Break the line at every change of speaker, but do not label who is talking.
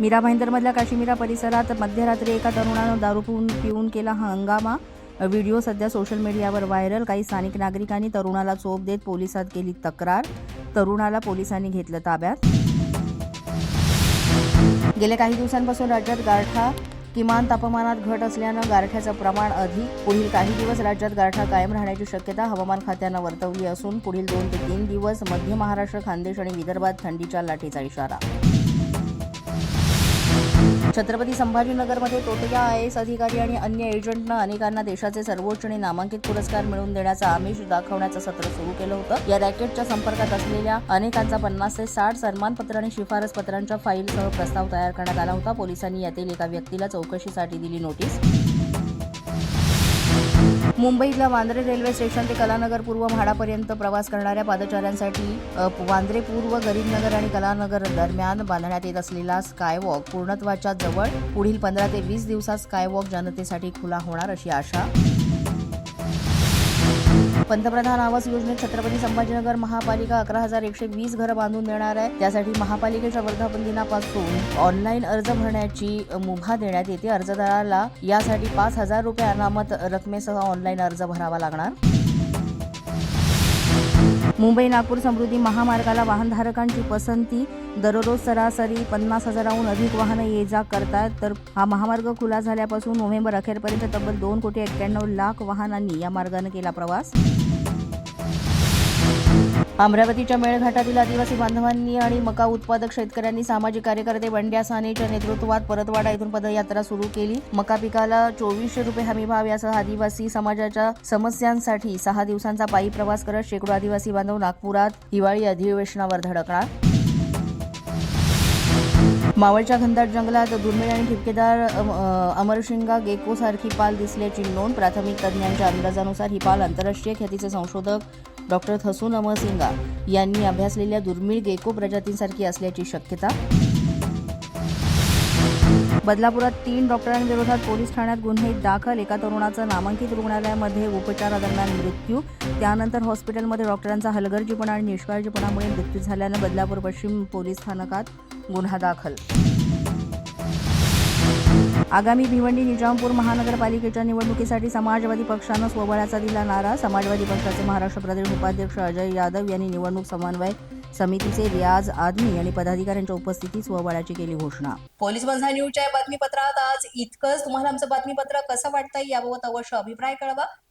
मीरा भाईंदरमधल्या काश्मीरा परिसरात मध्यरात्री एका तरुणानं दारू पिऊन पिऊन केला हंगामा. व्हिडिओ सध्या सोशल मीडियावर व्हायरल. काही स्थानिक नागरिकांनी तरुणाला चोप देत पोलिसात केली तक्रार. तरुणाला पोलिसांनी घेतलं ताब्यात. गेल्या काही दिवसांपासून राज्यात गारठा किमान तापमानात घट असल्यानं गारठ्याचं प्रमाण अधिक. पुढील काही दिवस राज्यात गारठा कायम राहण्याची शक्यता हवामान खात्यानं वर्तवली असून पुढील दोन ते तीन दिवस मध्य महाराष्ट्र खानदेश आणि विदर्भात थंडीच्या लाटेचा इशारा. छत्रपती संभाजीनगरमध्ये तोटया आय एस अधिकारी आणि अन्य एजंटनं अनेकांना देशाचे सर्वोच्च आणि नामांकित पुरस्कार मिळवून देण्याचा आमिष दाखवण्याचं सत्र सुरू केलं होतं. या रॅकेटच्या संपर्कात असलेल्या अनेकांचा पन्नास ते साठ सन्मानपत्र आणि शिफारस पत्रांच्या फाईलसह प्रस्ताव तयार करण्यात आला होता. पोलिसांनी यातील एका व्यक्तीला चौकशीसाठी दिली नोटीस. मुंबईतल्या वांद्रे रेल्वे स्टेशन ते कलानगर पूर्व म्हाडापर्यंत प्रवास करणाऱ्या पादचाऱ्यांसाठी वांद्रे पूर्व गरीबनगर आणि कलानगर दरम्यान बांधण्यात येत असलेला स्कायवॉक पूर्णत्वाच्या जवळ पुढील पंधरा ते वीस दिवसात स्कायवॉक जनतेसाठी खुला होणार अशी आशा. पंतप्रधान आवास योजनेत छत्रपती संभाजीनगर महापालिका अकरा हजार एकशे वीस घरं बांधून देणार आहे. त्यासाठी महापालिकेच्या वर्धापन दिनापासून ऑनलाईन अर्ज भरण्याची मुभा देण्यात येते. अर्जदाराला यासाठी पाच हजार रुपये अनामत रकमेसह ऑनलाईन अर्ज भरावा लागणार. मुंबई नागपूर समृद्धी महामार्गाला वाहनधारकांची पसंती. दररोज सरासरी पन्नास हजाराहून अधिक वाहनं ये जा करतात. तर हा महामार्ग खुला झाल्यापासून नोव्हेंबर अखेरपर्यंत तब्बल दोन कोटी एक्क्याण्णव लाख वाहनांनी या मार्गाने केला प्रवास. अमरावतीच्या मेळघाटातील आदिवासी बांधवांनी आणि मका उत्पादक शेतकऱ्यांनी सामाजिक कार्यकर्ते बंड्या सानेच्या नेतृत्वात परतवाडा येथून पदयात्रा सुरू केली. मका पिकाला चोवीसशे रुपये हमी भाव यासह आदिवासी समाजाच्या समस्यांसाठी सहा दिवसांचा पायी प्रवास करत शेकडो आदिवासी बांधव नागपुरात हिवाळी अधिवेशनावर धडकणार. मावळच्या घनदाट जंगलात दुर्मिळ आणि ठिपकेदार अमरशिंगा गेको सारखी पाल दिसल्याची नोंद प्राथमिक तज्ज्ञांच्या अंदाजानुसार ही पाल आंतरराष्ट्रीय ख्यातीचे संशोधक डॉक्टर थसून अमरसिंगा यांनी अभ्यासलेल्या दुर्मिळ गेको प्रजातींसारखी असल्याची शक्यता. बदलापुरात तीन डॉक्टरांविरोधात पोलीस ठाण्यात गुन्हे दाखल. एका तरुणाचा नामांकित रुग्णालयामध्ये उपचारादरम्यान मृत्यू. त्यानंतर हॉस्पिटलमध्ये डॉक्टरांचा हलगर्जीपणा आणि निष्काळजीपणामुळे मृत्यू झाल्यानं बदलापूर पश्चिम पोलीस स्थानकात गुन्हा दाखल. आगामी भिवंडी निजामपूर महानगरपालिकेच्या निवडणुकीसाठी समाजवादी पक्षानं स्वबळाचा दिला नारा. समाजवादी पक्षाचे महाराष्ट्र प्रदेश उपाध्यक्ष अजय यादव यांनी निवडणूक समन्वय समितीचे रियाज आदमी आणि पदाधिकाऱ्यांच्या उपस्थितीत स्वबळाची केली घोषणा. पोलीस बंधा न्यूजच्या बातमीपत्रात आज इतकंच. तुम्हाला आमचं बातमीपत्र कसं वाटतंय याबाबत अवश्य अभिप्राय कळवा.